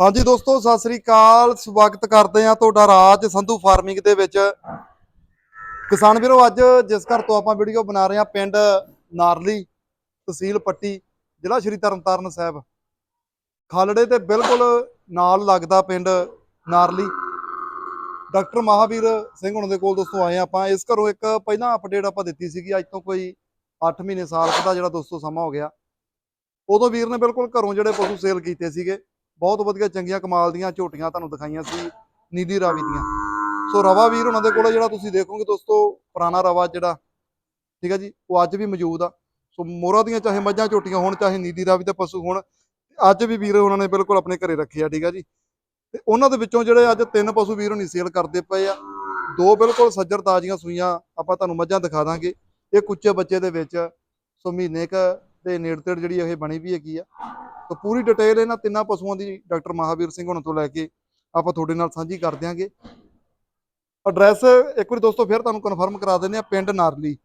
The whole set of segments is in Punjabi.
ਹਾਂਜੀ ਦੋਸਤੋ, ਸਤਿ ਸ੍ਰੀ ਅਕਾਲ। ਸਵਾਗਤ ਕਰਦੇ ਆ ਤੁਹਾਡਾ ਰਾਜ ਸੰਧੂ ਫਾਰਮਿੰਗ ਦੇ ਵਿੱਚ। ਕਿਸਾਨ ਵੀਰੋ, ਅੱਜ ਜਿਸ ਘਰ ਤੋਂ ਆਪਾਂ ਵੀਡੀਓ ਬਣਾ ਰਹੇ ਆ ਪਿੰਡ ਨਾਰਲੀ ਤਹਿਸੀਲ ਪੱਟੀ, ਜ਼ਿਲ੍ਹਾ ਸ਼੍ਰੀ ਤਰਨਤਾਰਨ ਸਾਹਿਬ। ਖਾਲੜੇ ਦੇ ਬਿਲਕੁਲ ਨਾਲ ਲੱਗਦਾ ਪਿੰਡ ਨਾਰਲੀ। ਡਾਕਟਰ ਮਹਾਵੀਰ ਸਿੰਘ ਹੁਣਾਂ ਦੇ ਕੋਲ ਦੋਸਤੋ ਆਏ ਆਪਾਂ। ਇਸ ਘਰੋਂ ਇੱਕ ਪਹਿਲਾਂ ਅਪਡੇਟ ਆਪਾਂ ਦਿੱਤੀ ਸੀਗੀ, ਅੱਜ ਤੋਂ ਕੋਈ 8 ਮਹੀਨੇ ਸਾਲ ਕੁ ਦਾ ਜਿਹੜਾ ਦੋਸਤੋ ਸਮਾਂ ਹੋ ਗਿਆ। ਉਦੋਂ ਵੀਰ ਨੇ ਬਿਲਕੁਲ ਘਰੋਂ ਜਿਹੜੇ ਪਸ਼ੂ ਸੇਲ ਕੀਤੇ ਸੀਗੇ। ਬਹੁਤ ਵਧੀਆ ਚੰਗੀਆਂ ਕਮਾਲ ਦੀਆਂ ਝੋਟੀਆਂ ਤੁਹਾਨੂੰ ਦਿਖਾਈਆਂ ਸੀ, ਨੀਲੀ ਰਾਵੀ ਦੀਆਂ। ਸੋ ਰਵਾ ਵੀਰ ਉਹਨਾਂ ਦੇ ਕੋਲ ਜਿਹੜਾ ਤੁਸੀਂ ਦੇਖੋਗੇ ਦੋਸਤੋ, ਪੁਰਾਣਾ ਰਵਾ ਜਿਹੜਾ, ਠੀਕ ਹੈ ਜੀ, ਉਹ ਅੱਜ ਵੀ ਮੌਜੂਦ ਆ। ਸੋ ਮੋਰਾ ਦੀਆਂ ਚਾਹੇ ਮੱਝਾਂ ਝੋਟੀਆਂ ਹੋਣ, ਚਾਹੇ ਨੀਲੀ ਰਾਵੀ ਦੇ ਪਸ਼ੂ ਹੋਣ, ਅੱਜ ਵੀ ਵੀਰ ਉਹਨਾਂ ਨੇ ਬਿਲਕੁਲ ਆਪਣੇ ਘਰੇ ਰੱਖੇ ਆ, ਠੀਕ ਆ ਜੀ। ਤੇ ਉਹਨਾਂ ਦੇ ਵਿੱਚੋਂ ਜਿਹੜੇ ਅੱਜ ਤਿੰਨ ਪਸ਼ੂ ਵੀਰ ਹੋਣੀ ਸੇਲ ਕਰਦੇ ਪਏ ਆ। ਦੋ ਬਿਲਕੁਲ ਸੱਜਰ ਤਾਜ਼ੀਆਂ ਸੂਈਆਂ ਆਪਾਂ ਤੁਹਾਨੂੰ ਮੱਝਾਂ ਦਿਖਾ ਦਾਂਗੇ। ਇਹ ਕੁੱਚੇ ਬੱਚੇ ਦੇ ਵਿੱਚ, ਸੋ ਮਹੀਨੇ ਕ ਦੇ ਨੇੜੇ ਜਿਹੜੀ ਇਹ ਬਣੀ ਵੀ ਹੈਗੀ ਆ। ਤਾਂ ਪੂਰੀ ਡਿਟੇਲ ਇਹਨਾਂ ਤਿੰਨਾਂ ਪਸ਼ੂਆਂ ਦੀ ਡਾਕਟਰ ਮਹਾਵੀਰ ਸਿੰਘ ਹੁਣਾਂ ਤੋਂ ਲੈ ਕੇ ਆਪਾਂ ਤੁਹਾਡੇ ਨਾਲ ਸਾਂਝੀ ਕਰ ਦਿਆਂਗੇ। ਐਡਰੈਸ ਇੱਕ ਵਾਰੀ ਦੋਸਤੋ ਫਿਰ ਤੁਹਾਨੂੰ ਕਨਫਰਮ ਕਰਾ ਦਿੰਦੇ ਆ ਪਿੰਡ ਨਾਰਲੀ।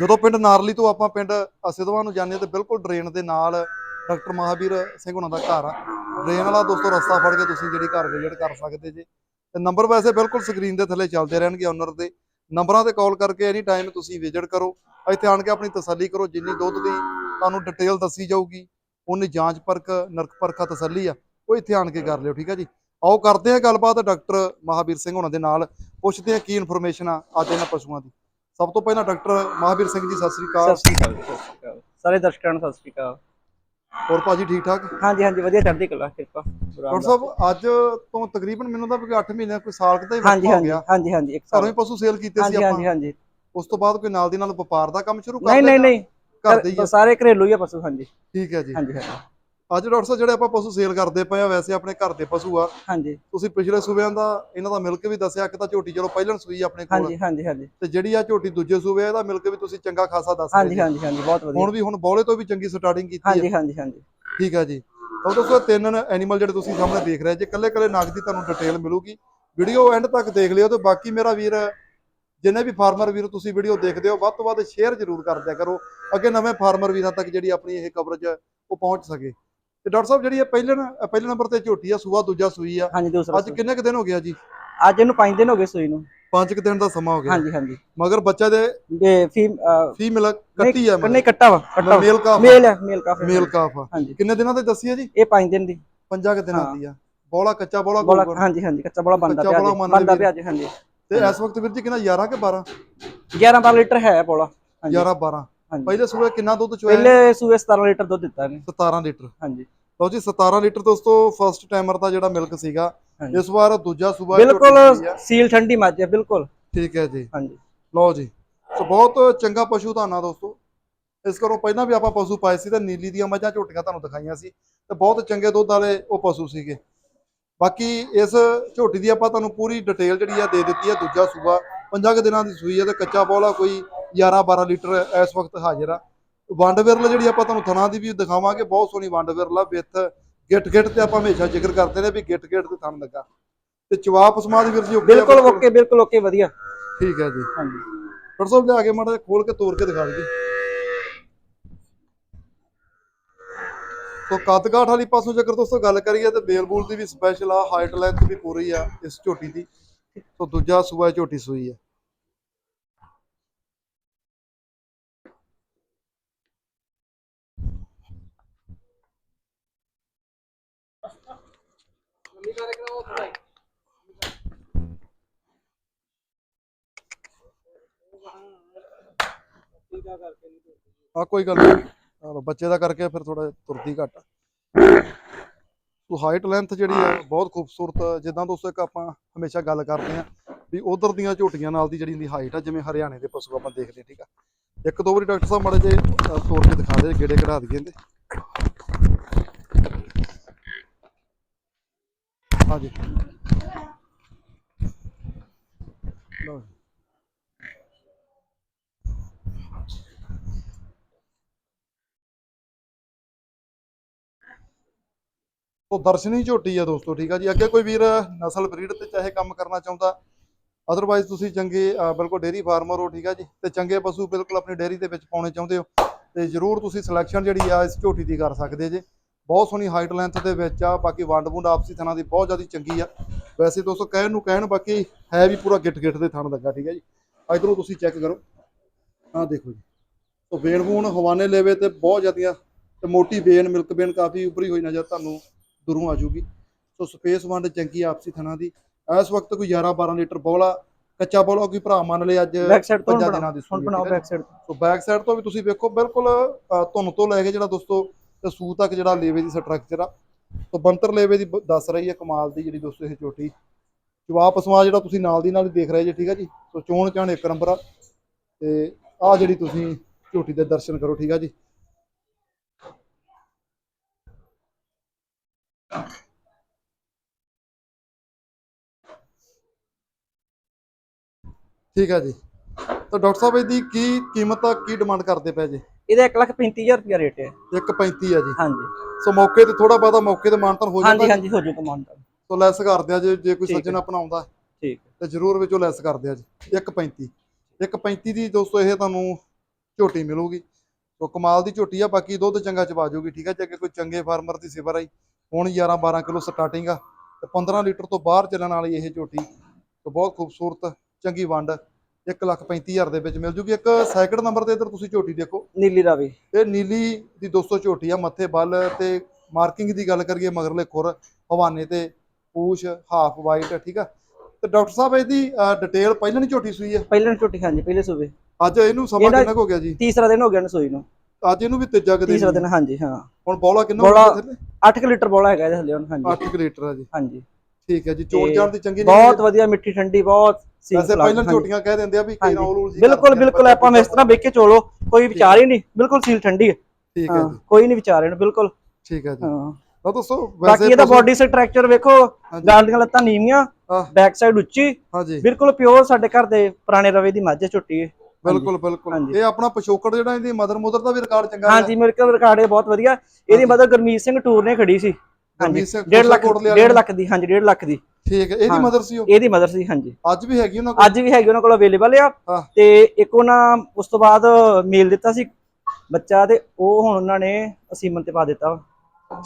ਜਦੋਂ ਪਿੰਡ ਨਾਰਲੀ ਤੋਂ ਆਪਾਂ ਪਿੰਡ ਅਸਿਧਵਾ ਨੂੰ ਜਾਂਦੇ ਹਾਂ ਤੇ ਬਿਲਕੁਲ ਡਰੇਨ ਦੇ ਨਾਲ ਡਾਕਟਰ ਮਹਾਵੀਰ ਸਿੰਘ ਹੁਣਾਂ ਦਾ ਘਰ ਆ। ਡਰੇਨ ਵਾਲਾ ਦੋਸਤੋ ਰਸਤਾ ਫੜ ਕੇ ਤੁਸੀਂ ਜਿਹੜੀ ਘਰ ਵਿਜ਼ਿਟ ਕਰ ਸਕਦੇ ਜੇ। ਤੇ ਨੰਬਰ ਵੈਸੇ ਬਿਲਕੁਲ ਸਕਰੀਨ ਦੇ ਥੱਲੇ ਚੱਲਦੇ ਰਹਿਣਗੇ ਓਨਰ ਦੇ। ਨੰਬਰਾਂ ਤੇ ਕਾਲ ਕਰਕੇ ਐਨੀ ਟਾਈਮ ਤੁਸੀਂ ਵਿਜ਼ਿਟ ਕਰੋ। ਇੱਥੇ ਆਣ ਕੇ ਆਪਣੀ ਤਸੱਲੀ ਕਰੋ ਜਿੰਨੀ ਦੁੱਧ ਦੀ ਤੁਹਾਨੂੰ ਡਿਟੇਲ ਦੱਸੀ ਜਾਊਗੀ ਉਹਨੇ ਜਾਂਚ ਪਰਖ ਨਰਕ ਪਰਖਾ ਤਸੱਲੀ ਆ ਉਹ ਇੱਥੇ ਆਣ ਕੇ ਕਰ ਲਿਓ ਠੀਕ ਆ ਜੀ? ਆਓ ਕਰਦੇ ਆ ਗੱਲਬਾਤ ਡਾਕਟਰ ਮਹਾਵੀਰ ਸਿੰਘ ਹੋਣਾ ਦੇ ਨਾਲ ਪੁੱਛਦੇ ਆ ਕੀ ਇਨਫੋਰਮੇਸ਼ਨ ਆ ਅੱਜ ਇਹਨਾਂ ਪਸ਼ੂਆਂ ਦੀ। ਸਭ ਤੋਂ ਪਹਿਲਾਂ ਡਾਕਟਰ ਮਹਾਵੀਰ ਸਿੰਘ ਜੀ ਸਤਿ ਸ੍ਰੀ ਅਕਾਲ। ਸਤਿ ਸ਼੍ਰੀ ਅਕਾਲ ਸ਼੍ਰੀ ਦਰਸ਼ਕਾਂ ਨੂੰ ਸਤਿ ਸ਼੍ਰੀ ਅਕਾਲ। ਹੋਰ ਭਾਜੀ ਠੀਕ ਠਾਕ? ਹਾਂਜੀ ਹਾਂਜੀ ਵਧੀਆ ਚੜ੍ਹਦੀ ਕਲਾ ਕਿਰਪਾ ਡਾਕਟਰ ਸਾਹਿਬ ਅੱਜ ਤੋਂ ਤਕਰੀਬਨ ਮੈਨੂੰ ਤਾਂ ਕੋਈ 8 ਮਹੀਨੇ ਕੋਈ ਸਾਲ ਕਿਤੇ ਹੀ ਹੋ ਹਾਂਜੀ ਗਿਆ। ਹਾਂਜੀ ਹਾਂਜੀ ਇੱਕ ਸਾਲ ਹੀ ਪਸ਼ੂ ਸੇਲ ਕੀਤੇ ਸੀ ਹਾਂਜੀ ਹਾਂਜੀ ਆਪਾਂ। ਹਾਂਜੀ। ਉਸ ਤੋਂ ਬਾਅਦ ਕੋਈ ਨਾਲ ਦੀ ਨਾਲ ਵਪਾਰ ਦਾ ਕੰਮ ਸ਼ੁਰੂ ਕਰ ਨਹੀਂ ਨਹੀਂ ਨਹੀਂ। ਘਰ ਦੇ ਹੀ ਆ? ਸਾਰੇ ਘਰੇਲੂ ਹੀ ਆ ਪਸ਼ੂ ਹਾਂਜੀ। ਠੀਕ ਹੈ ਜੀ। ਹਾਂਜੀ ਹਾਂਜੀ। ਅੱਜ ਡਾਕਟਰ ਸਾਹਿਬ ਜਿਹੜੇ ਆਪਾਂ ਪਸ਼ੂ ਸੇਲ ਕਰਦੇ ਪਏ ਆ ਵੈਸੇ ਆਪਣੇ ਘਰ ਦੇ ਪਸ਼ੂ ਆ। ਹਾਂਜੀ। ਤੁਸੀਂ ਪਿਛਲੇ ਸੂਬਿਆਂ ਦਾ ਇਹਨਾਂ ਦਾ ਮਿਲਕ ਵੀ ਦੱਸਿਆ ਕਿ ਤਾਂ ਝੋਟੀ ਚਲੋ ਪਹਿਲਾਂ ਸੂਈ ਆਪਣੇ ਕੋਲ। ਹਾਂਜੀ ਹਾਂਜੀ ਹਾਂਜੀ। ਤੇ ਜਿਹੜੀ ਆ ਝੋਟੀ ਦੂਜੇ ਸੂਬੇ ਆ ਇਹਦਾ ਮਿਲਕ ਵੀ ਤੁਸੀਂ ਚੰਗਾ ਖਾਸਾ ਦੱਸ ਹਾਂਜੀ ਹਾਂਜੀ ਹਾਂਜੀ ਬਹੁਤ। ਵਧੀਆ। ਹੁਣ ਵੀ ਹੁਣ ਬੌਲੇ ਤੋਂ ਵੀ ਚੰਗੀ ਸਟਾਰਟਿੰਗ ਕੀਤੀ ਹੈ ਹਾਂਜੀ ਹਾਂਜੀ ਹਾਂਜੀ। ਠੀਕ ਹੈ ਜੀ। ਤਾਂ ਦੋਸਤੋ ਤਿੰਨ ਐਨੀਮਲ ਜਿਹੜੇ ਤੁਸੀਂ ਸਾਹਮਣੇ ਦੇਖ ਰਹੇ ਜੇ ਕੱਲੇ ਕੱਲੇ ਨਗ ਦੀ ਤੁਹਾਨੂੰ ਡਿਟੇਲ ਮਿਲੂਗੀ। ਵੀਡੀਓ ਐਂਡ ਤੱਕ ਦੇਖ ਲਿਓ ਤੇ ਬਾਕੀ ਮੇਰਾ ਵੀਰ ਜਿੰਨੇ ਵੀ ਫਾਰਮਰ ਵੀਰ ਤੁਸੀਂ ਵੀਡੀਓ ਦੇਖਦੇ ਹੋ ਵੱਧ ਤੋਂ ਵੱਧ ਸ਼ੇਅਰ ਜ਼ਰੂਰ ਕਰ ਦਿਆ ਕਰੋ ਅੱਗੇ ਨਵੇਂ ਫਾਰਮਰ ਵੀਰਾਂ ਤੱਕ ਜਿਹੜੀ ਆਪਣੀ ਇਹ ਕਵਰੇਜ ਉਹ ਪਹੁੰਚ ਸਕੇ। ਤੇ ਡਾਕਟਰ ਸਾਹਿਬ ਜਿਹੜੀ ਇਹ ਪਹਿਲੇ ਪਹਿਲੇ ਨੰਬਰ ਤੇ ਝੋਟੀ ਆ ਸੂਆ ਦੂਜਾ ਸੂਈ ਆ ਹਾਂਜੀ ਦੂਸਰਾ ਅੱਜ ਕਿੰਨੇ ਕੁ ਦਿਨ ਹੋ ਗਿਆ ਜੀ? ਅੱਜ ਇਹਨੂੰ 5 ਦਿਨ ਹੋ ਗਏ ਸੂਈ ਨੂੰ। ਪੰਜ ਕੁ ਦਿਨ ਦਾ ਸਮਾਂ ਹੋ ਗਿਆ। ਹਾਂਜੀ ਹਾਂਜੀ। ਮਗਰ ਬੱਚਾ ਦੇ ਫੀਮੇਲ ਕੱਟੀ ਆ ਨਹੀਂ ਕੱਟਾ ਵਾ ਕੱਟਾ ਮੇਲ ਕਾਫ ਮੇਲ ਹੈ ਮੇਲ ਕਾਫੀ ਮੇਲ ਕਾਫ ਹਾਂਜੀ। ਕਿੰਨੇ ਦਿਨਾਂ ਤੇ ਦੱਸੀ ਆ ਜੀ? ਇਹ 5 ਦਿਨ ਦੀ। ਪੰਜਾਂ ਕੁ ਦਿਨਾਂ। ਦੀ ਆ। ਬੋਲਾ ਕੱਚਾ ਬੋਲਾ ਹਾਂਜੀ ਹਾਂਜੀ ਕੱਚਾ ਬੋਲਾ ਬੰਦਾ ਕੱਚਾ ਪਿਆ ਜੀ। ਪਿਆ ਜੀ ਹਾਂਜੀ। ਤੇ ਇਸ ਵਕਤ ਵੀਰ ਜੀ ਕਿੰਨਾ 11 ਕਿ 12 11 12 ਲੀਟਰ ਹੈ ਹਾਂਜੀ। 11 12 ਹਾਂਜੀ। ਪਹਿਲੇ ਸੂਏ ਕਿੰਨਾ ਦੁੱਧ ਚੋਇਆ? ਪਹਿਲੇ ਸੂਏ 17 ਲੀਟਰ ਦੁੱਧ ਦਿੱਤਾ ਇਹਨੇ। 17 ਲੀਟਰ। ਹਾਂਜੀ। ਲਓ ਜੀ 17 ਲੀਟਰ ਦੋਸਤੋ ਫਰਸਟ ਟਾਈਮਰ ਦਾ ਜਿਹੜਾ ਮਿਲਕ ਸੀਗਾ। ਇਸ ਵਾਰ ਦੂਜਾ ਸੂਬਾ ਬਿਲਕੁਲ। ਸੀਲ ਠੰਡੀ ਮੱਝ ਹੈ ਬਿਲਕੁਲ। ਠੀਕ ਹੈ ਜੀ। ਹਾਂਜੀ। ਲਓ ਜੀ ਸੋ ਬਹੁਤ ਚੰਗਾ ਪਸ਼ੂ ਧਾਨਾ ਦੋਸਤੋ। ਇਸ ਕਰੋ ਪਹਿਲਾਂ ਵੀ ਆਪਾਂ ਪਸ਼ੂ ਪਾਏ ਸੀ ਤੇ ਨੀਲੀ ਦੀਆਂ ਮੱਝਾਂ ਝੋਟੀਆਂ ਤੁਹਾਨੂੰ ਦਿਖਾਈਆਂ ਸੀ ਤੇ ਬਹੁਤ ਚੰਗੇ ਦੁੱਧ ਵਾਲੇ ਉਹ ਪਸ਼ੂ ਸੀਗੇ। ਬਾਕੀ ਇਸ ਝੋਟੀ ਦੀ ਆਪਾਂ ਤੁਹਾਨੂੰ ਪੂਰੀ ਡਿਟੇਲ ਜਿਹੜੀ ਆ ਦੇ ਦਿੱਤੀ ਆ ਦੂਜਾ ਸੂਬਾ ਪੰਜਾਂ ਕੁ ਦਿਨਾਂ ਦੀ ਸੂਈ ਆ ਤੇ ਕੱਚਾ ਬੋਲਾ ਕੋਈ 11 12 ਲੀਟਰ ਇਸ ਵਕਤ ਹਾਜ਼ਰ ਆ। ਵੰਡ ਵਿਰਲ ਜਿਹੜੀ ਆਪਾਂ ਤੁਹਾਨੂੰ ਥਣਾ ਦੀ ਵੀ ਦਿਖਾਵਾਂਗੇ ਬਹੁਤ ਸੋਹਣੀ ਵੰਡ ਵਿਰਲਾ ਵਿੱਥ ਗਿੱਟ ਗਿੱਟ ਤੇ ਆਪਾਂ ਹਮੇਸ਼ਾ ਜ਼ਿਕਰ ਕਰਦੇ ਨੇ ਵੀ ਗਿੱਟ ਗਿੱਟ ਤੇ ਥਣ ਲੱਗਾ। ਤੇ ਚਵਾਪ ਸਮਾਦ ਵੀਰ ਜੀ ਆ ਬਿਲਕੁਲ ਓਕੇ ਬਿਲਕੁਲ ਓਕੇ ਵਧੀਆ। ਠੀਕ ਹੈ ਜੀ। ਹਾਂਜੀ ਸਾਹਿਬ ਲਿਆ ਕੇ ਮਾੜਾ ਖੋਲ ਕੇ ਤੋੜ ਕੇ ਦਿਖਾ ਦਈਏ। ਸੋ ਕੱਦਕਾਠ ਵਾਲੀ ਪਾਸੋਂ ਜੇਕਰ ਦੋਸਤੋ ਗੱਲ ਕਰੀਏ ਤੇ ਬੇਲਬੂਲ ਦੀ ਵੀ ਸਪੈਸ਼ਲ ਆ ਹਾਈਟ ਲੈਂਥ ਵੀ ਪੂਰੀ ਆ, ਇਸ ਝੋਟੀ ਦੀ। ਸੋ ਦੂਜਾ ਸੂਆ ਝੋਟੀ ਸੂਈ ਆ। ਆ ਕੋਈ ਗੱਲ ਨਹੀਂ ਚਲੋ, ਬੱਚੇ ਦਾ ਕਰਕੇ ਫਿਰ ਥੋੜਾ ਤੁਰਦੀ ਘੱਟ ਸੋ ਹਾਈਟ ਲੈਂਥ ਜਿਹੜੀ ਆ, ਬਹੁਤ ਖੂਬਸੂਰਤ ਜਿੱਦਾਂ ਦੋਸਤੋ ਇੱਕ ਆਪਾਂ ਹਮੇਸ਼ਾ ਗੱਲ ਕਰਦੇ ਆ ਵੀ ਉਧਰ ਦੀਆਂ ਝੋਟੀਆਂ ਨਾਲ ਦੀ ਜਿਹੜੀ ਦੀ ਹਾਈਟ ਆ, ਜਿਵੇਂ ਹਰਿਆਣੇ ਦੇ ਪਸ਼ੂ ਆਪਾਂ ਦੇਖਦੇ ਹਾਂ, ਠੀਕ ਆ। ਇੱਕ ਦੋ ਵਾਰੀ ਡਾਕਟਰ ਸਾਹਿਬ ਮਾੜੇ ਜੇ ਤੋੜ ਕੇ ਦਿਖਾ ਦੇ, ਗੇੜੇ ਕਢਾ ਦਈਏ ਇਹਦੇ। ਹਾਂਜੀ। ਲਓ ਜੀ। ਉਹ ਦਰਸ਼ਨੀ ਝੋਟੀ ਆ ਦੋਸਤੋ, ਠੀਕ ਆ ਜੀ। ਅੱਗੇ ਕੋਈ ਵੀਰ ਨਸਲ ਬਰੀਡ ਤੇ ਚਾਹੇ ਕੰਮ ਕਰਨਾ ਚਾਹੁੰਦਾ ਅਦਰਵਾਈਜ਼ ਤੁਸੀਂ ਚੰਗੇ ਬਿਲਕੁਲ ਡੇਰੀ ਫਾਰਮਰ ਹੋ, ਠੀਕ ਆ ਜੀ। ਤੇ ਚੰਗੇ ਪਸ਼ੂ ਬਿਲਕੁਲ ਆਪਣੀ ਡੇਰੀ ਦੇ ਵਿੱਚ ਪਾਉਣੇ ਚਾਹੁੰਦੇ ਹੋ, ਤੇ ਜਰੂਰ ਤੁਸੀਂ ਸਿਲੈਕਸ਼ਨ ਜਿਹੜੀ ਆ ਇਸ ਝੋਟੀ ਦੀ ਕਰ ਸਕਦੇ ਜੇ। ਬਹੁਤ ਸੋਹਣੀ ਹਾਈਟ ਲੈਂਥ ਦੇ ਵਿੱਚ ਆ, ਬਾਕੀ ਵੰਡ ਵੁੰਡ ਆਪਸੀ ਥਣਾ ਦੀ ਬਹੁਤ ਜ਼ਿਆਦਾ ਚੰਗੀ ਆ। ਵੈਸੇ ਦੋਸਤੋ, ਕਹਿਣ ਨੂੰ ਕਹਿਣ ਬਾਕੀ ਹੈ ਵੀ ਪੂਰਾ ਗਿੱਟ ਗਿੱਟ ਦੇ ਥਣ ਲੱਗਾ, ਠੀਕ ਹੈ ਜੀ। ਇਧਰੋਂ ਤੁਸੀਂ ਚੈੱਕ ਕਰੋ। ਆਹ ਦੇਖੋ ਜੀ। ਸੋ ਵੇਣ ਵੂਣ ਹਵਾਨੇ ਲੈਵੇ ਤੇ ਬਹੁਤ ਜ਼ਿਆਦੀਆਂ, ਤੇ ਮੋਟੀ ਬੇਨ ਮਿਲਕ ਬੇਨ ਕਾਫੀ ਉੱਭਰੀ ਹੋਈ ਨਜ਼ਰ ਤੁਹਾਨੂੰ ਦੂਰੋਂ ਆ ਸੋ ਸਪੇਸ ਵੰਡ ਚੰਗੀ ਆਪਸੀ ਥਣਾ ਦੀ। ਇਸ ਵਕਤ ਕੋਈ 11 12 ਲੀਟਰ ਬੋਲਾ ਕੱਚਾ ਬੋਲਾ ਕੋਈ ਭਰਾ ਮੰਨ ਲਿਆ ਅੱਜ ਬੈਕ ਸਾਈਡ ਤੋਂ ਪੰਜਾਂ ਹੁਣ ਬਣਾਓ ਹੈ back side so back side ਤੋਂ ਵੀ ਤੁਸੀਂ ਵੇਖੋ ਬਿਲਕੁਲ ਧੁੰਨ ਤੋਂ ਲੈ ਕੇ ਜਿਹੜਾ ਦੋਸਤੋ ਤੇ ਸੂ ਤੱਕ ਜਿਹੜਾ ਲੇਵੇ ਦੀ ਸਟਰਕਚਰ ਆ। ਸੋ ਬੰਤਰ ਲੇਵੇ ਦੀ ਦੱਸ ਰਹੀ ਹੈ ਕਮਾਲ ਦੀ ਜਿਹੜੀ ਦੋਸਤੋ ਇਹ ਝੋਟੀ ਜਵਾਬ ਪਸਮਾ ਜਿਹੜਾ ਤੁਸੀਂ ਨਾਲ ਦੀ ਨਾਲ ਹੀ ਦੇਖ ਰਹੇ ਜੀ ਠੀਕ ਆ ਜੀ। ਸੋ ਚੋਣ ਚਾਣ ਇੱਕ ਨੰਬਰ ਆ। ਤੇ ਆ ਜਿਹੜੀ ਤੁਸੀਂ ਝੋਟੀ ਦੇ ਦਰਸ਼ਨ ਕਰੋ ਠੀਕ ਆ ਜੀ। ਠੀਕ ਆ ਜੀ। ਤਾਂ ਡਾਕਟਰ ਸਾਹਿਬ ਇਹਦੀ ਕੀ ਕੀਮਤ ਆ ਕੀ ਡਿਮਾਂਡ ਕਰਦੇ ਪਏ ਜੀ? ਇਹਦਾ 135000 ਰੁਪਿਆ ਰੇਟ ਹੈ। 1.35 ਆ ਜੀ। ਹਾਂਜੀ। ਸੋ ਮੌਕੇ ਤੇ ਥੋੜਾ ਬਹੁਤਾ ਮੌਕੇ ਤੇ ਮਾਨਤਨ ਹੋ ਜਾਂਦਾ ਹਾਂਜੀ ਹਾਂਜੀ ਹੋ ਜੂ ਕਮਾਂਡ ਸੋ ਲੈਸ ਕਰਦੇ ਆ ਜੇ ਜੇ ਕੋਈ ਸੱਜਣ ਅਪਣਾਉਂਦਾ ਠੀਕ ਤੇ ਜਰੂਰ ਵਿੱਚੋਂ ਲੈਸ ਕਰਦੇ ਆ ਜੀ। 1.35 1.35 ਦੀ ਦੋਸਤੋ ਇਹ ਤੁਹਾਨੂੰ ਝੋਟੀ ਮਿਲੂਗੀ। ਸੋ ਕਮਾਲ ਦੀ ਝੋਟੀ ਆ ਬਾਕੀ ਦੁੱਧ ਚੰਗਾ ਚਵਾ ਜਾਊਗੀ ਠੀਕ ਹੈ ਜੇ ਅੱਗੇ ਕੋਈ ਚੰਗੇ ਫਾਰਮਰ ਦੀ ਸਿਵਰ ਆਈ ਹੁਣ 11 12 ਕਿਲੋ ਸਟਾਰਟਿੰਗ ਆ ਤੇ 15 ਲੀਟਰ ਤੋਂ ਬਾਹਰ ਚੱਲਣ ਵਾਲੀ ਇਹ ਝੋਟੀ ਸੋ ਬਹੁਤ ਖੂਬਸੂਰਤ ਚੰਗੀ ਵੰਡ 1,35,000 ਦੇ ਵਿੱਚ ਮਿਲ ਜੂਗੀ। ਇੱਕ ਸੈਕਿੰਡ ਨੰਬਰ ਤੇ ਇਧਰ ਤੁਸੀਂ ਝੋਟੀ ਦੇਖੋ। ਨੀਲੀ ਰਾਵੀ ਇਹ ਨੀਲੀ ਦੀ 200 ਝੋਟੀ ਆ ਮੱਥੇ ਬੱਲ ਤੇ ਮਾਰਕਿੰਗ ਦੀ ਗੱਲ ਕਰੀਏ ਮਗਰਲੇ ਖੁਰ ਹਵਾਨੇ ਤੇ ਪੂਛ ਹਾਫ ਵਾਈਟ ਠੀਕ ਆ। ਤੇ ਡਾਕਟਰ ਸਾਹਿਬ ਇਹਦੀ ਡਿਟੇਲ ਪਹਿਲਾਂ ਨਹੀਂ ਝੋਟੀ ਸੂਈ ਆ ਪਹਿਲਾਂ ਝੋਟੀ ਹਾਂਜੀ ਪਹਿਲੇ ਸੂਬੇ ਅੱਜ ਇਹਨੂੰ ਸਮਾਂ ਕਿੰਨਾ ਹੋ ਗਿਆ ਜੀ? ਤੀਸਰਾ ਦਿਨ ਹੋ ਗਿਆ ਨਸੋਈ ਨੂੰ। ਅੱਜ ਇਹਨੂੰ ਵੀ ਤੀਜਾ ਕਦੇ ਤੀਸਰਾ ਦਿਨ ਹਾਂਜੀ ਹਾਂ। ਹੁਣ ਬੋਲਾ ਕਿੰਨਾ ਹੋ ਗਿਆ 8 ਲੀਟਰ ਬੋਲਾ ਹੈਗਾ ਇਹਦੇ ਥੱਲੇ ਹੁਣ ਹਾਂਜੀ। 8 ਲੀਟਰ ਆ ਜੀ। ਹਾਂਜੀ। ਠੀਕ ਹੈ ਜੀ ਚੋਣ ਚਾਣ ਦੀ ਚੰਗੀ ਨਹੀਂ ਬਹੁਤ ਵਧੀਆ ਮਿੱਠੀ ਠੰਡੀ ਬਹੁਤ ਸੀਲ ਵੈਸੇ ਪਹਿਲਾਂ। ਝੋਟੀਆਂ ਕਹਿ ਦਿੰਦੇ ਆ ਵੀ ਹਾਂਜੀ। ਰੌਲ ਰੂਲ ਜੀ ਬਿਲਕੁਲ ਬਿਲਕੁਲ ਆਪਾਂ ਇਸ ਤਰ੍ਹਾਂ ਵੇਖ ਕੇ ਚੋਲੋ ਕੋਈ ਵਿਚਾਰ ਹੀ ਨਹੀਂ ਬਿਲਕੁਲ ਸੀਲ ਠੰਡੀ ਹੈ। ਠੀਕ ਹੈ ਜੀ। ਕੋਈ ਨਹੀਂ ਵਿਚਾਰ ਇਹਨੂੰ ਬਿਲਕੁਲ। ਠੀਕ ਹੈ ਜੀ। ਹਾਂ। ਤਾਂ ਦੋਸਤੋ ਬਾਕੀ ਇਹਦਾ ਬਾਡੀ ਸਟਰਕਚਰ ਵੇਖੋ ਦੀਆਂ ਲੱਤਾਂ ਨੀਵੀਆਂ। ਬੈਕ ਸਾਈਡ ਉੱਚੀ ਬਿਲਕੁਲ ਪਿਓਰ ਸਾਡੇ ਘਰ ਦੇ ਪੁਰਾਣੇ ਰਵੇ ਦੀ ਮੱਝ ਝੋਟੀ ਹੈ ਬਿਲਕੁਲ ਬਿਲਕੁਲ। ਇਹ ਆਪਣਾ ਪਿਛੋਕੜ ਜਿਹੜਾ ਇਹਦੀ ਮਦਰ ਮੁਦਰ ਦਾ ਵੀ ਰਿਕਾਰਡ ਚੰਗਾ ਹੈ ਹਾਂਜੀ ਮੇਰੇ ਕੋਲ ਰਿਕਾਰਡ ਹੈ ਬਹੁਤ ਵਧੀਆ। ਇਹਦੀ ਮਦਦ ਗੁਰਮੀਤ ਸਿੰਘ ਟੂਰ ਨੇ ਖੜੀ ਸੀ। ਹਾਂਜੀ ਗੁਰਮੀਤ ਸਿੰਘ 1.5 ਲੱਖ ਕੋਟਲੇ ਵਾਲੇ 1.5 ਲੱਖ ਦੀ ਹਾਂਜੀ 1.5 ਲੱਖ ਦੀ। ਠੀਕ ਹੈ ਇਹਦੀ। ਮਦਰ ਸੀ ਉਹ? ਇਹਦੀ ਮਦਰ ਸੀ ਹਾਂਜੀ। ਅੱਜ ਵੀ ਹੈਗੀ ਉਹਨਾਂ ਕੋਲ? ਅੱਜ ਵੀ ਹੈਗੀ ਉਹਨਾਂ ਕੋਲ ਅਵੇਲੇਬਲ ਆ। ਤੇ ਇੱਕ ਉਹਨਾਂ ਉਸ ਤੋਂ ਬਾਅਦ ਮੇਲ ਦਿੱਤਾ ਸੀ। ਬੱਚਾ ਤੇ ਉਹ ਹੁਣ ਉਹਨਾਂ ਨੇ ਅਸੀਮਨ ਤੇ ਪਾ ਦਿੱਤਾ।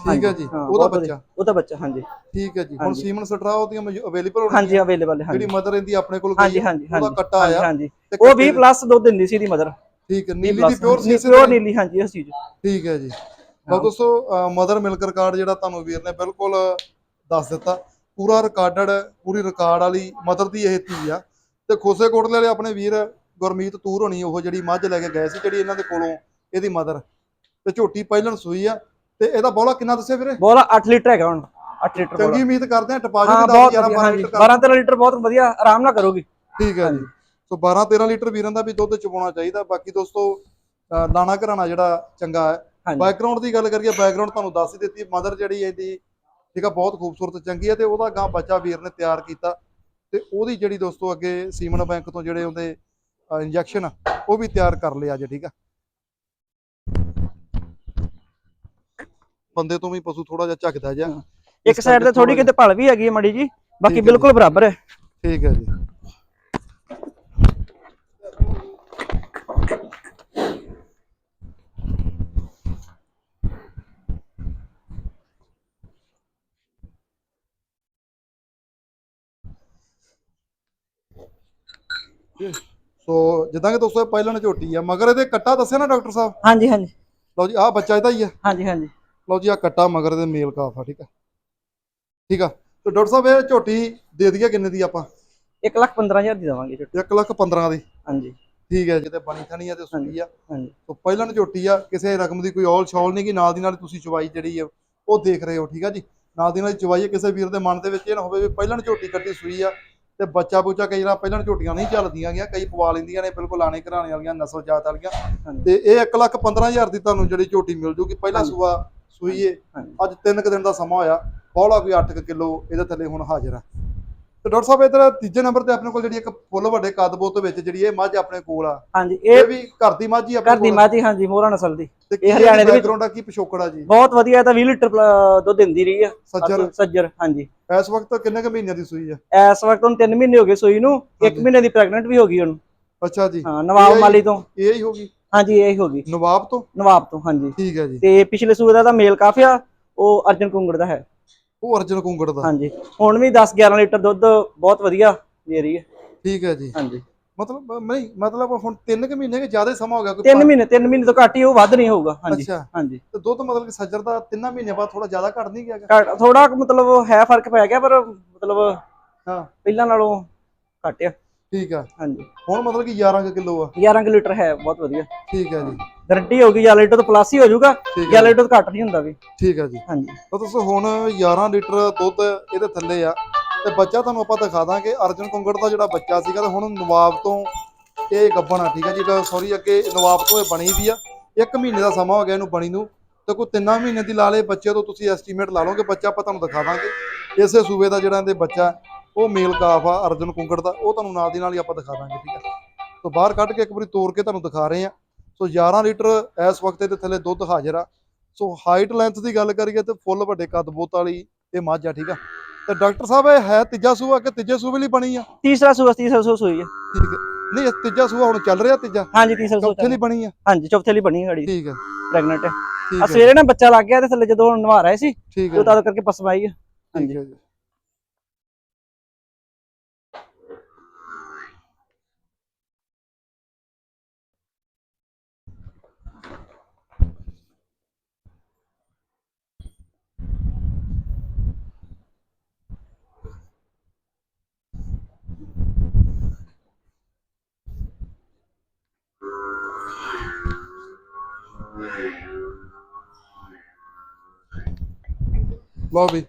ਠੀਕ ਹੈ ਜੀ ਉਹਦਾ। ਬੱਚਾ। ਉਹਦਾ ਬੱਚਾ ਹਾਂਜੀ। ਠੀਕ ਹੈ ਜੀ ਹੁਣ। ਸੀਮਨ ਸਟਰਾ ਉਹਦੀਆਂ ਅਵੇਲੇਬਲ ਹੋਣੀ ਹਾਂਜੀ ਅਵੇਲੇਬਲ ਹੈ ਜਿਹੜੀ ਮਦਰ ਇਹਦੀ ਆਪਣੇ ਕੋਲ ਗਈ ਉਹਦਾ ਕੱਟਾ ਆਇਆ ਹਾਂਜੀ ਉਹ ਕੱਟੇ 20 ਪਲੱਸ ਦੁੱਧ ਦਿੰਦੀ ਸੀ ਦੀ ਮਦਰ ਠੀਕ ਹੈ ਨੀਲੀ ਦੀ ਪਿਓਰ ਸੀ ਪਿਓਰ? ਨੀਲੀ ਹਾਂਜੀ ਇਸ ਚੀਜ਼। ਠੀਕ ਹੈ ਜੀ। ਲਓ ਦੋਸਤੋ ਮਦਰ ਮਿਲਕ ਰਿਕਾਰਡ ਜਿਹੜਾ ਤੁਹਾਨੂੰ ਵੀਰ ਨੇ ਬਿਲਕੁਲ ਦੱਸ ਦਿੱਤਾ। ਪੂਰਾ ਰਿਕਾਰਡਡ ਪੂਰੀ ਰਿਕਾਰਡ ਵਾਲੀ ਮਦਰ ਦੀ ਇਹ ਧੀ ਆ। ਤੇ ਖੋਸੇ ਕੋਟਲੇ ਵਾਲੇ ਆਪਣੇ ਵੀਰ ਗੁਰਮੀਤ ਤੂਰ ਹੋਣੀ ਉਹ ਜਿਹੜੀ ਮੱਝ ਲੈ ਕੇ ਗਏ ਸੀ ਜਿਹੜੀ ਇਹਨਾਂ ਦੇ ਕੋਲੋਂ ਇਹਦੀ ਮਦਰ ਤੇ ਝੋਟੀ ਪਹਿਲਣ ਸੂਈ ਆ। ਤੇ ਇਹਦਾ ਬੋਲਾ ਕਿੰਨਾ ਦੱਸਿਆ ਵੀਰੇ? ਬੋਲਾ 8 ਲੀਟਰ ਹੈਗਾ ਹੁਣ 8 ਲੀਟਰ ਬੋਲਾ। ਚੰਗੀ ਉਮੀਦ ਕਰਦੇ ਆ ਬਹੁਤ 10 11 ਵਧੀਆ 12 ਹਾਂਜੀ ਲੀਟਰ 12 13 ਲੀਟਰ ਬਹੁਤ ਵਧੀਆ ਆਰਾਮ ਨਾਲ ਕਰੋਗੇ। ਠੀਕ ਹੈ ਜੀ। ਸੋ 12 13 ਲੀਟਰ ਵੀਰਾਂ ਦਾ ਵੀ ਦੁੱਧ ਚਵਾਉਣਾ ਚਾਹੀਦਾ। ਬਾਕੀ ਦੋਸਤੋ ਲਾਣਾ ਘਰਾਣਾ ਜਿਹੜਾ ਚੰਗਾ ਹੈ। ਬੈਕਗ੍ਰਾਉਂਡ ਦੀ ਗੱਲ ਕਰੀਏ ਬੈਕਗ੍ਰਾਉਂਡ ਤੁਹਾਨੂੰ ਦੱਸ ਹੀ ਦਿੱਤੀ ਮਦਰ ਜਿਹੜੀ ਇਹਦੀ ਠੀਕ ਆ ਬਹੁਤ ਖੂਬਸੂਰਤ ਚੰਗੀ ਹੈ ਤੇ ਉਹਦਾ ਗਾਂ ਬੱਚਾ ਵੀਰ ਨੇ ਤਿਆਰ ਕੀਤਾ। ਤੇ ਉਹਦੀ ਜਿਹੜੀ ਦੋਸਤੋ ਅੱਗੇ ਸੀਮਨ ਬੈਂਕ ਤੋਂ ਜਿਹੜੇ ਉਹਦੇ ਇੰਜੈਕਸ਼ਨ ਉਹ ਵੀ ਤਿਆਰ ਕਰ ਲਿਆ ਜੇ ਠੀਕ ਆ। ਬੰਦੇ ਤੋਂ ਵੀ ਪਸ਼ੂ ਥੋੜਾ ਜਿਹਾ ਝੱਕਦਾ ਜਿਹਾ। ਇੱਕ ਸਾਈਡ ਤੇ ਥੋੜੀ ਕਿਤੇ ਭਲ ਵੀ ਹੈਗੀ ਹੈ ਮੜੀ ਜੀ। ਬਾਕੀ ਬਿਲਕੁਲ ਬਰਾਬਰ ਹੈ। ਠੀਕ ਹੈ ਜੀ। ਸੋ ਜਿੱਦਾਂ ਕਿ ਦੋਸਤੋ ਇਹ ਪਹਿਲਾਂ ਝੋਟੀ ਆ। ਮਗਰ ਇਹਦੇ ਕੱਟਾ ਦੱਸਿਆ ਨਾ ਡਾਕਟਰ ਸਾਹਿਬ? ਹਾਂਜੀ ਹਾਂਜੀ। ਲਓ ਜੀ ਆਹ ਬੱਚਾ ਇਹਦਾ ਹੀ ਆ। ਹਾਂਜੀ ਹਾਂਜੀ। ਲਓ ਜੀ ਆ ਕੱਟਾ ਮਗਰ ਇਹਦੇ ਮੇਲ ਕਾਫ ਆ ਠੀਕ ਆ। ਠੀਕ ਆ। ਤੇ ਡਾਕਟਰ ਸਾਹਿਬ ਇਹ ਝੋਟੀ ਦੇ ਦਈਏ ਕਿੰਨੇ ਦੀ ਆਪਾਂ? 1 ਲੱਖ 15000 ਦੀ ਦਵਾਂਗੇ ਝੋਟੀ। 1 ਲੱਖ 15 ਦੀ। ਹਾਂਜੀ। ਠੀਕ ਹੈ ਜਿੱਤੇ ਬਣੀ ਥਣੀ ਆ ਤੇ ਸੂਈ ਆ। ਹਾਂਜੀ ਤੋਂ ਪਹਿਲਾਂ ਝੋਟੀ ਆ ਕਿਸੇ ਰਕਮ ਦੀ ਕੋਈ ਔਲ ਛੌਲ ਨਹੀਂ ਕਿ ਨਾਲ ਦੀ ਨਾਲ ਤੁਸੀਂ ਚਵਾਈ ਜਿਹੜੀ ਆ ਉਹ ਦੇਖ ਰਹੇ ਹੋ ਠੀਕ ਆ ਜੀ। ਨਾਲ ਦੀ ਨਾਲ ਚਵਾਈ ਕਿਸੇ ਵੀਰ ਦੇ ਮਨ ਦੇ ਵਿੱਚ ਇਹ ਨਾ ਹੋਵੇ ਵੀ ਪਹਿਲਾਂ ਝੋਟੀ ਕੱਟੀ ਸੂਈ ਆ ਤੇ ਬੱਚਾ ਬੁੱਚਾ ਕਈ ਵਾਰ ਪਹਿਲਾਂ ਝੋਟੀਆਂ ਨਹੀਂ ਚੱਲਦੀਆਂ ਗਿਆ ਕਈ ਪਵਾ ਲੈਂਦੀਆਂ ਨੇ ਬਿਲਕੁਲ ਆਣੇ ਘਰਾਣੇ ਵਾਲੀਆਂ ਨਸਲ ਜਾਤ ਵਾਲੀਆਂ। ਤੇ ਇਹ 1 ਲੱਖ 15000 ਦੀ ਤੁਹਾਨੂੰ ਜਿਹੜੀ ਝੋਟੀ ਮਿਲ ਜੂਗੀ ਪਹਿਲਾ। ਸੂਆ ਸੂਈ ਏ। ਹਾਂਜੀ। ਅੱਜ 3 ਕੁ ਦਿਨ ਦਾ ਸਮਾਂ ਹੋਇਆ। ਬੌਲਾ ਕੋਈ 8 ਕਿਲੋ ਇਹਦੇ ਥੱਲੇ ਹੁਣ ਹਾਜ਼ਰ ਆ। ਤੇ ਡਾਕਟਰ ਸਾਹਿਬ ਇਧਰ ਤੀਜੇ ਨੰਬਰ ਤੇ ਆਪਣੇ ਕੋਲ ਜਿਹੜੀ ਇੱਕ ਫੁੱਲ ਵੱਡੇ ਕੱਦ ਬੋਤ ਵਿੱਚ ਜਿਹੜੀ ਇਹ ਮੱਝ ਆਪਣੇ ਕੋਲ ਆ। ਹਾਂਜੀ ਇਹ ਵੀ ਘਰ ਦੀ ਮੱਝ ਹੀ ਘਰ ਆਪਣੇ ਦੀ ਕੋਲ ਮਾਜੀ ਹਾਂਜੀ ਮੋਹਰਾ ਨਸਲ ਦੀ। ਇਹ ਹਰਿਆਣੇ ਦੇ ਵਿੱਚ- ਆ ਕੀ ਪਿਛੋਕੜਾ ਜੀ? ਬਹੁਤ ਵਧੀਆ ਤਾਂ 20 ਲੀਟਰ ਦੁੱਧ ਦਿੰਦੀ ਰਹੀ ਆ। ਸੱਜਰ? ਸੱਜਰ ਹਾਂਜੀ। ਇਸ ਵਕਤ ਕਿੰਨੇ ਕੁ ਮਹੀਨਿਆਂ ਦੀ ਸੂਈ ਆ? ਇਸ ਵਕਤ ਹੁਣ 3 ਮਹੀਨੇ ਹੋ ਗਏ ਸੂਈ ਨੂੰ। 1 ਹਾਂਜੀ। ਮਹੀਨੇ ਦੀ ਪ੍ਰੈਗਨੈਂਟ ਵੀ ਹੋ ਗਈ ਹੁਣ। ਅੱਛਾ ਜੀ। ਹਾਂ ਨਵਾਬ ਮਾਲੀ ਤੋਂ। ਇਹ ਹੀ ਹੋਗੀ ਹਾਂਜੀ ਇਹ ਹੋ ਗਈ। ਨਵਾਬ ਤੋਂ? ਨਵਾਬ ਤੋਂ ਹਾਂਜੀ। ਠੀਕ ਹੈ ਜੀ। ਤੇ ਪਿਛਲੇ ਸੂਏ ਦਾ ਤਾਂ ਮੇਲ ਕਾਫੀ ਆ ਉਹ ਅਰਜਨ ਕੁੰਗੜ ਦਾ ਹੈ। ਉਹ ਅਰਜਨ ਕੁੰਗੜ ਦਾ? ਹਾਂਜੀ। ਹੁਣ ਵੀ 10 11 ਲੀਟਰ ਦੁੱਧ ਬਹੁਤ ਵਧੀਆ ਦੇ ਰਹੀ ਹੈ। ਠੀਕ ਹੈ ਜੀ। ਹਾਂਜੀ। ਮਤਲਬ ਨਹੀਂ ਮਤਲਬ ਹੁਣ 3 ਕੁ ਮਹੀਨੇ ਕਿ ਜ਼ਿਆਦਾ ਸਮਾਂ ਹੋ ਗਿਆ ਕੋਈ 3 ਮਹੀਨੇ 3 ਮਹੀਨੇ ਤੋਂ ਘੱਟ ਹੀ ਉਹ ਵੱਧ ਨਹੀਂ ਹੋਊਗਾ। ਹਾਂਜੀ ਅੱਛਾ। ਹਾਂਜੀ। ਤੇ ਦੁੱਧ ਮਤਲਬ ਕਿ ਸੱਜਰ ਦਾ 3 ਮਹੀਨੇ ਬਾਅਦ ਥੋੜਾ ਜ਼ਿਆਦਾ ਘਟ ਨਹੀਂ ਗਿਆ ਥੋੜਾ ਮਤਲਬ ਹੈ ਫ਼ਰਕ ਪੈ ਗਿਆ ਪਰ ਮਤਲਬ ਹਾਂ। ਪਹਿਲਾਂ ਨਾਲੋਂ ਘੱਟ ਆ। ਠੀਕ ਆ। ਹਾਂਜੀ। ਹੁਣ ਮਤਲਬ ਕਿ 11 ਕਿਲੋ ਆ। 11 ਕੁ ਲੀਟਰ ਹੈ ਬਹੁਤ ਵਧੀਆ। ਠੀਕ ਹੈ ਜੀ। ਗਰੰਟੀ ਹੋਗੀ 11 ਲੀਟਰ ਤੋਂ ਪਲੱਸ ਹੀ ਹੋ ਜਾਊਗਾ ਠੀਕ 11 ਲੀਟਰ ਤੋਂ ਘੱਟ ਨਹੀਂ ਹੁੰਦਾ ਵੀ। ਠੀਕ ਹੈ ਜੀ। ਹਾਂਜੀ। ਤਾਂ ਦੋਸਤੋ ਹੁਣ 11 ਲੀਟਰ ਦੁੱਧ ਇਹਦੇ ਥੱਲੇ ਆ ਤੇ ਬੱਚਾ ਤੁਹਾਨੂੰ ਆਪਾਂ ਦਿਖਾ ਦਾਂਗੇ ਅਰਜਨ ਕੁੰਗੜ ਦਾ ਜਿਹੜਾ ਬੱਚਾ ਸੀਗਾ ਤੇ ਹੁਣ ਨਵਾਬ ਤੋਂ ਇਹ ਗੱਬਣ ਆ ਠੀਕ ਹੈ ਜੀ ਸੌਰੀ ਅੱਗੇ ਨਵਾਬ ਤੋਂ ਇਹ ਬਣੀ ਵੀ ਆ। ਇੱਕ ਮਹੀਨੇ ਦਾ ਸਮਾਂ ਹੋ ਗਿਆ ਇਹਨੂੰ ਬਣੀ ਨੂੰ ਤੇ ਕੋਈ ਤਿੰਨਾਂ ਮਹੀਨੇ ਦੀ ਲਾ ਲੇ ਬੱਚੇ ਤੋਂ ਤੁਸੀਂ ਐਸਟੀਮੇਟ ਲਾ ਲਓਗੇ ਬੱਚਾ ਆਪਾਂ ਤੁਹਾਨੂੰ ਦਿਖਾ ਦਾਂਗੇ। ਇਸੇ ਸੂਬੇ ਦਾ ਜਿਹੜਾ ਇਹਦੇ ਬੱਚਾ ਉਹ ਮੇਲ ਕਾਫ ਆ ਅਰਜਨ ਕੁੰਗੜ ਦਾ ਉਹ ਤੁਹਾਨੂੰ ਨਾਲ ਦੀ ਨਾਲ ਹੀ ਆਪਾਂ ਦਿਖਾ ਦਾਂਗੇ ਠੀਕ ਹੈ ਸੋ ਬਾਹਰ ਕੱਢ ਕੇ ਇੱਕ ਵਾਰੀ ਤੋੜ ਕੇ ਤੁਹਾਨੂੰ ਦਿਖਾ ਰਹੇ ਆ। ਸੋ 11 ਲੀਟਰ ਇਸ ਵਕਤ ਇਹਦੇ ਥੱਲੇ ਦੁੱਧ ਹਾਜ਼ਰ ਆ। ਸੋ ਹਾਈਟ ਲੈਂਥ ਦੀ ਗੱਲ ਕਰੀਏ ਤੇ ਫੁੱਲ ਵੱਡੇ ਕੱਦ ਬੋਤ ਵਾਲੀ ਇਹ ਮੱਝ ਆ ਠੀਕ ਆ? ਤੇ ਡਾਕਟਰ ਸਾਹਿਬ ਇਹ ਹੈ ਤੀਜਾ ਸੂਆ ਕਿ ਤੀਜੇ ਸੂਏ ਲਈ ਬਣੀ ਆ? ਤੀਸਰਾ ਸੂਆ ਤੀਸਰਾ ਸੂਆ ਸੂਈ ਹੈ ਠੀਕ ਹੈ ਨਹੀਂ ਇਹ ਤੀਜਾ ਸੂਆ ਹੁਣ ਚੱਲ ਰਿਹਾ ਤੀਜਾ? ਹਾਂਜੀ ਤੀਸਰਾ ਸੂਆ ਚੌਥੇ ਲਈ ਬਣੀ ਆ? ਹਾਂਜੀ ਚੌਥੇ ਲਈ ਬਣੀ ਘੜੀ ਠੀਕ ਹੈ ਪ੍ਰੈਗਨੈਂਟ ਹੈ ਆ। ਸਵੇਰੇ ਨਾ ਬੱਚਾ ਲੱਗ ਗਿਆ ਤੇ ਥੱਲੇ ਜਦੋਂ ਨਵਾ ਰਹੇ ਸੀ ਠੀਕ ਤੇ ਹੈ ਤਦ ਕਰਕੇ ਹੈ ਠੀਕ ਹਾਂਜੀ ਲਓ ਵੀ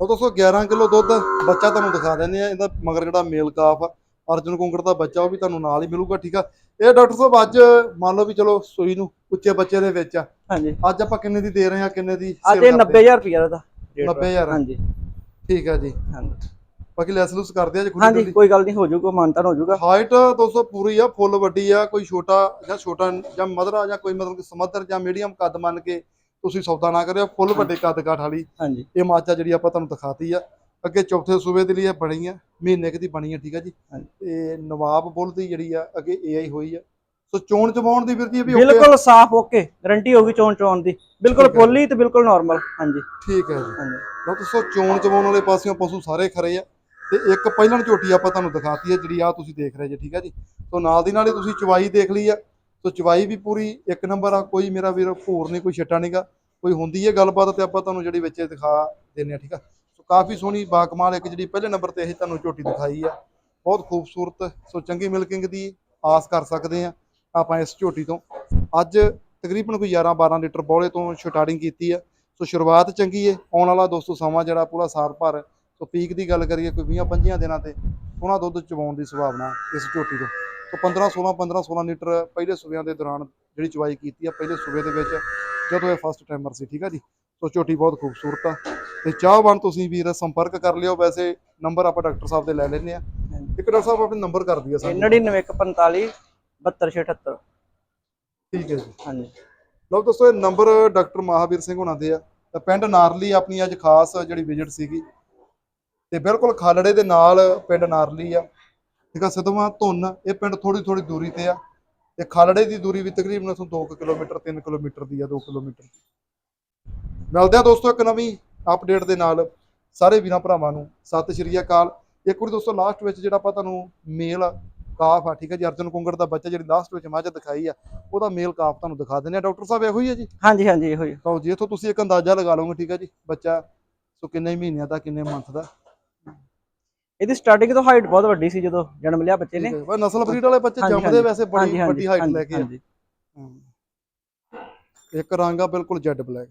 ਉਹ ਦੋਸਤੋ 11 ਕਿਲੋ ਦੁੱਧ ਬੱਚਾ ਤੁਹਾਨੂੰ ਦਿਖਾ ਦਿੰਦੇ ਆ ਇਹਦਾ ਮਗਰ ਜਿਹੜਾ ਮੇਲ ਕਾਫ ਆ ਅਰਜਨ ਕੁੰਗੜ ਦਾ ਬੱਚਾ ਉਹ ਵੀ ਤੁਹਾਨੂੰ ਨਾਲ ਹੀ ਮਿਲੂਗਾ ਠੀਕ ਆ? ਇਹ ਡਾਕਟਰ ਸਾਹਿਬ ਅੱਜ ਮੰਨ ਲਓ ਵੀ ਚਲੋ ਸੂਈ ਨੂੰ ਉੱਚੇ ਬੱਚੇ ਦੇ ਵਿੱਚ ਆ। ਹਾਂਜੀ। ਅੱਜ ਆਪਾਂ ਕਿੰਨੇ ਦੀ ਦੇ ਰਹੇ ਹਾਂ ਕਿੰਨੇ ਦੀ ਅੱਜ sale ਇਹ ਕਰਦੇ 90000 ਰੁਪਏ ਦਾ। rate ਵਾ। 90000 ਹਾਂਜੀ। ਠੀਕ ਆ ਜੀ। ਹਾਂਜੀ। ਬਾਕੀ ਲੈਸ ਲੂਸ ਕਰਦੇ ਆ ਜੀ ਹਾਂਜੀ ਕੋਈ ਗੱਲ ਨਹੀਂ ਹੋ ਜਾਊਗਾ ਮਾਨਤਾਨ ਹੋ ਜਾਊਗਾ। ਹਾਈਟ ਦੋਸਤੋ ਪੂਰੀ ਆ ਫੁੱਲ ਵੱਡੀ ਆ ਕੋਈ ਛੋਟਾ ਜਾਂ ਛੋਟਾ ਜਾਂ ਮਧਰਾ ਜਾਂ ਕੋਈ ਮਤਲਬ ਕਿ ਸਮੱਧਰ ਜਾਂ ਮੀਡੀਅਮ ਕੱਦ ਮੰਨ ਕੇ ਤੁਸੀਂ ਸੌਦਾ ਨਾ ਕਰਿਓ ਫੁੱਲ ਵੱਡੇ ਕੱਦ ਕਾਠ ਵਾਲੀ। ਹਾਂਜੀ। ਇਹ ਮਾਚਾ ਜਿਹੜੀ ਆਪਾਂ ਤੁਹਾਨੂੰ ਦਿਖਾਤੀ ਆ। ਅੱਗੇ ਚੌਥੇ ਸੂਬੇ ਦੇ ਲਈ ਇਹ ਬਣੀ ਆ ਮਹੀਨੇ ਕੁ ਦੀ ਬਣੀ ਆ ਠੀਕ ਆ ਜੀ। ਤੇ ਨਵਾਬ ਬੁੱਲ ਦੀ ਜਿਹੜੀ ਆ ਅੱਗੇ ਏਆਈ ਹੋਈ ਆ। ਸੋ ਚੋਣ ਚਵਾਉਣ ਦੀ ਵੀਰ ਜੀ ਵੀ? ਬਿਲਕੁਲ ਸਾਫ਼ ਓਕੇ। ਗਾਰੰਟੀ ਹੋਊਗੀ ਚੋਣ ਚੋਣ ਦੀ। ਬਿਲਕੁਲ। ਪੋਲੀ ਤੇ ਬਿਲਕੁਲ ਨਾਰਮਲ ਹਾਂਜੀ। ਠੀਕ ਹੈ ਜੀ। ਹਾਂਜੀ। ਲਓ ਚੋਣ ਚਵਾਉਣ ਵਾਲੇ ਪਾਸਿਓਂ ਪਸ਼ੂ ਸਾਰੇ ਖਰੇ ਆ। ਤੇ ਇੱਕ ਪਹਿਲਣ ਝੋਟੀ ਆਪਾਂ ਤੁਹਾਨੂੰ ਦਿਖਾਤੀ ਹੈ ਜਿਹੜੀ ਆ ਤੁਸੀਂ ਦੇਖ ਰਹੇ ਜੇ ਠੀਕ ਹੈ ਜੀ। ਸੋ ਨਾਲ ਦੀ ਨਾਲ ਹੀ ਤੁਸੀਂ ਚਵਾਈ ਦੇਖ ਲਈ ਆ। ਸੋ ਚਵਾਈ ਵੀ ਪੂਰੀ ਇੱਕ ਨੰਬਰ ਆ ਕੋਈ ਮੇਰਾ ਵੀਰ ਭੂਰ ਨਹੀਂ ਕੋਈ ਛੱਟਾ ਨਹੀਂਗਾ ਕੋਈ ਹੁੰਦੀ ਹੈ ਗੱਲਬਾਤ ਤੇ ਆਪਾਂ ਤੁਹਾਨੂੰ ਜਿਹੜੀ ਵਿੱਚ ਦਿਖਾ ਦਿੰਨੇ ਆ ਠੀਕ ਆ? ਸੋ ਕਾਫੀ ਸੋਹਣੀ ਬਾਕਮਾਲ ਇੱਕ ਜਿਹੜੀ ਪਹਿਲੇ ਨੰਬਰ ਤੇ ਇਹ ਤੁਹਾਨੂੰ ਝੋਟੀ ਦਿਖਾਈ ਆ। ਬਹੁਤ ਖੂਬਸੂਰਤ, ਸੋ ਚੰਗੀ ਮਿਲਕਿੰਗ ਦੀ ਆਸ ਕਰ ਸਕਦੇ ਆ ਆਪਾਂ ਇਸ ਝੋਟੀ ਤੋਂ। ਅੱਜ ਤਕਰੀਬਨ ਕੋਈ 11 12 ਲੀਟਰ ਬੋਲੇ ਤੋਂ ਸਟਾਰਟਿੰਗ ਕੀਤੀ ਆ। ਸੋ ਸ਼ੁਰੂਆਤ ਚੰਗੀ ਏ, ਆਉਣ ਵਾਲਾ ਦੋਸਤੋ ਸਮਾਂ ਜਿਹੜਾ ਪੂਰਾ ਸਾਲ ਭਰ। ਸੋ ਪੀਕ ਦੀ ਗੱਲ ਕਰੀਏ ਕੋਈ 20 25 ਦਿਨਾਂ ਤੇ ਸੋਹਣਾ ਦੁੱਧ ਚਵਾਉਣ ਦੀ ਸੰਭਾਵਨਾ ਇਸ ਝੋਟੀ ਤੋਂ। ਸੋ 15 16 15 16 ਲੀਟਰ ਪਹਿਲੇ ਸੂਬਿਆਂ ਦੇ ਦੌਰਾਨ ਜਿਹੜੀ ਚਵਾਈ ਕੀਤੀ ਆ ਪਹਿਲੇ ਸੂਬੇ ਦੇ ਵਿੱਚ ਜਦੋਂ ਇਹ ਫਸਟ ਟਾਈਮਰ ਸੀ ਠੀਕ ਆ ਜੀ? ਸੋ ਝੋਟੀ ਬਹੁਤ ਖੂਬਸੂਰਤ ਆ। ਤੇ ਚਾਹਵਾਨ ਤੁਸੀਂ ਵੀਰ ਸੰਪਰਕ ਕਰ ਲਿਓ। ਵੈਸੇ ਨੰਬਰ ਆਪਾਂ ਡਾਕਟਰ ਸਾਹਿਬ ਦੇ ਲੈ ਲੈਂਦੇ ਆ। ਇੱਕ ਡਾਕਟਰ ਸਾਹਿਬ ਆਪਣੇ ਨੰਬਰ ਕਰ ਦਿਆ ਸਾਨੂੰ। 9945 72678 ਠੀਕ ਹੈ ਜੀ। ਹਾਂਜੀ। ਲਓ ਦੋਸਤੋ ਇਹ ਨੰਬਰ ਡਾਕਟਰ ਮਹਾਵੀਰ ਸਿੰਘ ਹੁਣਾਂ ਦੇ ਆ। ਤਾਂ ਪਿੰਡ ਨਾਰਲੀ ਆਪਣੀ ਅੱਜ ਖਾਸ ਜਿਹੜੀ ਵਿਜ਼ਿਟ ਸੀਗੀ। ਤੇ ਬਿਲਕੁਲ ਖਾਲੜੇ ਦੇ ਨਾਲ ਪਿੰਡ ਨਾਰਲੀ ਆ। ਠੀਕ ਆ ਸਦਵਾ ਧੁੰਨ ਇਹ ਪਿੰਡ ਥੋੜੀ ਥੋੜੀ ਦੂਰੀ ਤੇ ਆ। ਤੇ ਖਾਲੜੇ ਦੀ ਦੂਰੀ ਵੀ ਤਕਰੀਬਨ ਇਥੋਂ 2 ਕਿਲੋਮੀਟਰ 3 ਕਿਲੋਮੀਟਰ ਦੀ ਆ 2 ਕਿਲੋਮੀਟਰ ਮਿਲਦੇ ਆ ਦੋਸਤੋ ਇੱਕ ਨਵੀਂ ਅਪਡੇਟ ਦੇ ਨਾਲ। ਸਾਰੇ ਵੀਰਾਂ ਭਰਾਵਾਂ ਨੂੰ ਸਤਿ ਸ਼੍ਰੀ ਅਕਾਲ। ਇੱਕ ਵਾਰੀ ਦੋਸਤੋ ਲਾਸਟ ਵਿੱਚ ਜਿਹੜਾ ਆਪਾਂ ਤੁਹਾਨੂੰ ਮੇਲ ਕਾਫ ਆ ਠੀਕ ਹੈ ਜੀ ਅਰਜਨ ਕੁੰਗੜ ਦਾ ਬੱਚਾ ਜਿਹੜੀ ਲਾਸਟ ਵਿੱਚ ਮੱਝ ਦਿਖਾਈ ਆ ਉਹਦਾ ਮੇਲ ਕਾਫ ਤੁਹਾਨੂੰ ਦਿਖਾ ਦਿੰਦੇ ਆ। ਡਾਕਟਰ ਸਾਹਿਬ ਇਹੋ ਹੀ ਹੈ ਜੀ? ਹਾਂਜੀ ਹਾਂਜੀ ਇਹੋ ਹੀ ਤਾਂ ਜੀ ਇੱਥੋਂ ਤੁਸੀਂ ਇੱਕ ਅੰਦਾਜ਼ਾ ਲਗਾ ਲਓਗੇ ਠੀਕ ਹੈ ਜੀ ਬੱਚਾ। ਸੋ ਕਿੰਨੇ ਮਹੀਨਿਆਂ ਦਾ ਕਿੰਨੇ ਮੰਥ ਦਾ? ਇਹਦੀ ਸਟਾਰਟਿੰਗ ਤੋਂ ਹਾਈਟ ਬਹੁਤ ਵੱਡੀ ਸੀ ਜਦੋਂ ਜਨਮ ਲਿਆ ਬੱਚੇ ਨੇ। ਬਈ ਨਸਲ ਬਰੀਡ ਵਾਲੇ ਬੱਚੇ ਜੰਮਦੇ ਵੈਸੇ ਬੜੀ ਵੱਡੀ ਹਾਈਟ ਲੈ ਕੇ ਆ। ਇੱਕ ਰੰਗ ਆ ਬਿਲਕੁਲ ਜੈਡ ਬਲੈਕ।